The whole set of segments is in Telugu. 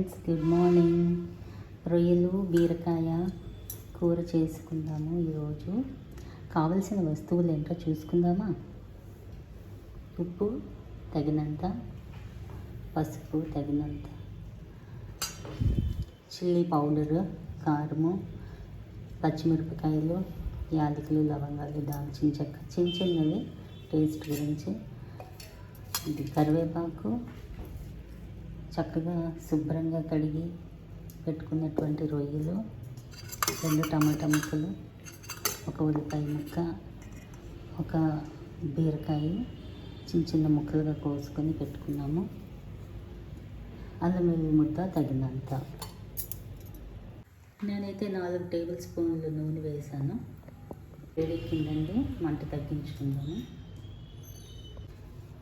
Friends good morning. రొయ్యలు బీరకాయ కూర చేసుకుందాము ఈరోజు. కావలసిన వస్తువులు ఏంటో చూసుకుందామా? ఉప్పు తగినంత పసుపు తగినంత చిల్లీ పౌడరు కారము పచ్చిమిరపకాయలు యాలకులు లవంగాలు దాల్చిన చెక్క చిన్న చిన్నవి టేస్ట్ గురించి. ఇది కరివేపాకు చక్కగా శుభ్రంగా కడిగి పెట్టుకున్నటువంటి రొయ్యలు రెండు టమాటా ముక్కలు ఒక ఉల్లిపాయ ముక్క ఒక బీరకాయ చిన్న చిన్న ముక్కలుగా కోసుకొని పెట్టుకున్నాము. అల్లం వెల్లుల్లి ముద్ద తగినంత. నేనైతే నాలుగు టేబుల్ స్పూన్లు నూనె వేసాను. వేడెక్కిందండి మంట తగ్గించుకుందాము.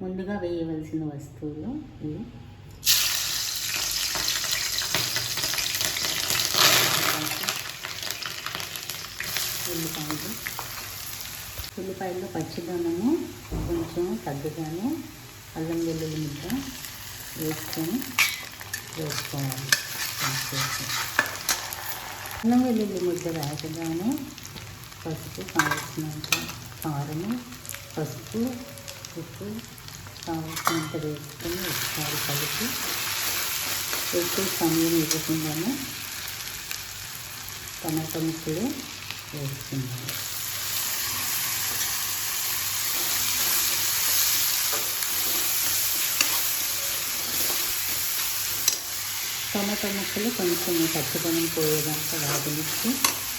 ముందుగా వేయవలసిన వస్తువులు ఇవి. ఉల్లిపాయలు. ఉల్లిపాయల్లో పచ్చిదనము కొంచెం తగ్గగానే అల్లం వెల్లుల్లి ముద్ద వేసుకొని వేసుకోవాలి. అల్లం వెల్లుల్లి ముద్ద వేయగానే పసుపు కావలసినంత కారము పసుపు ఉప్పు కావాల్సినంత వేసుకొని ఒకసారి కలిపి ఎక్కువ సమయం ఇవ్వకుండానే టమాటా ముక్కలు వేసుకున్నాను టమాటా ముక్కలు కొంచెం పచ్చిపొనం పోయేదాకా వాదించి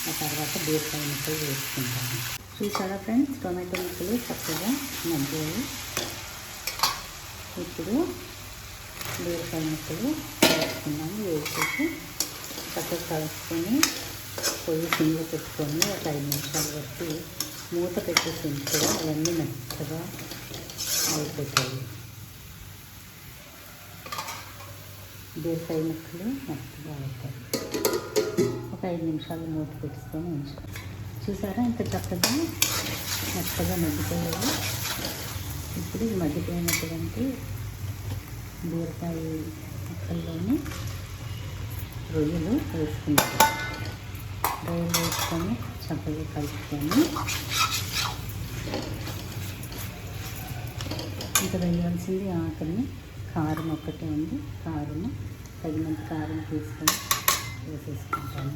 ఆ తర్వాత బీరకాయ ముక్కలు వేసుకుంటాను. చూసారా ఫ్రెండ్స్? టొమాటో ముక్కలు చక్కగా మగ్గాయి. ఇప్పుడు బీరకాయ ముక్కలు వేసుకున్నాము వేసేసి చక్కగా కలుపుకొని పొయ్యి సిమ్లో పెట్టుకొని ఒక ఐదు నిమిషాల వరకు మూత పెట్టేసి ఉంటే అవన్నీ మెత్తగా అయిపోతాయి. బీరకాయ ముక్కలు మెత్తగా అవుతాయి. ఒక ఐదు నిమిషాలు మూత పెట్టుకొని ఉంచుకోవాలి. చూసారా ఇంత చక్కగా మెత్తగా మగ్గిపోయాయి? ఇప్పుడు ఈ మగ్గిపోయినటువంటి బీరకాయ ముక్కల్లోని రొయ్యలు వేసుకుంటాం రొయ్యలు వేసుకొని చక్కగా కలుపుకొని ఇంకా వేయాల్సింది ఆఖరిని కారం ఒక్కటే ఉంది. కారము తగినంత కారం తీసుకొని వేసేసుకుంటాను.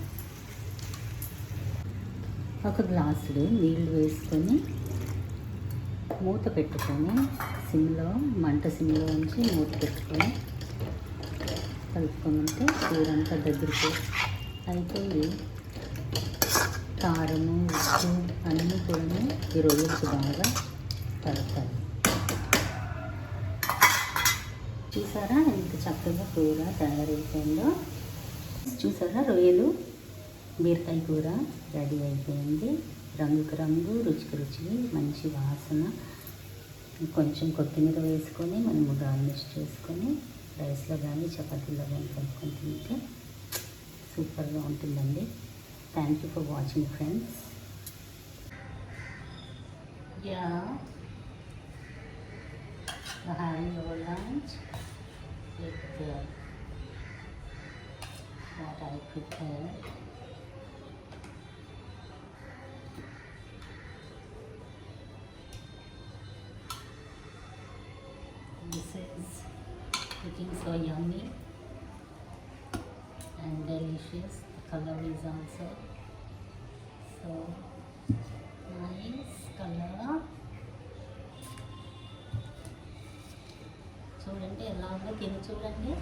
ఒక గ్లాసుడు నీళ్ళు వేసుకొని మూత పెట్టుకొని సిమ్లో మంట సిమ్లో ఉంచి మూత పెట్టుకొని కలుపుకొని కూర అంతా దగ్గరికి అయిపోయి కారము ఉప్పు అన్నీ కూడా ఈ రొయ్యలకు బాగా పడతాయి చూసారా? ఎంత చక్కగా కూర తయారైపోయిందో. చూసారా? రొయ్యలు బీరకాయ కూర రెడీ అయిపోయింది. రంగుకు రంగు రుచికి రుచి మంచి వాసన. కొంచెం కొత్తిమీర వేసుకొని మనము గార్నిష్ చేసుకొని రైస్లో కానీ చపాతీలో కానీ కలుపుకొని తింటే సూపర్గా ఉంటుందండి. Thank you for watching friends. Yeah. We're having our lunch with the, what I prepared. This is looking so yummy and delicious. The color is also so nice color. చూడండి ఎలా ఉందో తిని చూడండి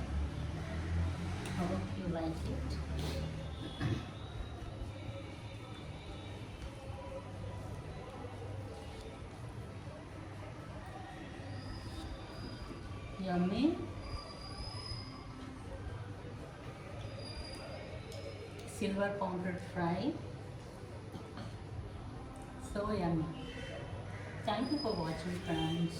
hope you like it yummy silver powdered fry. So yummy. Thank you for watching friends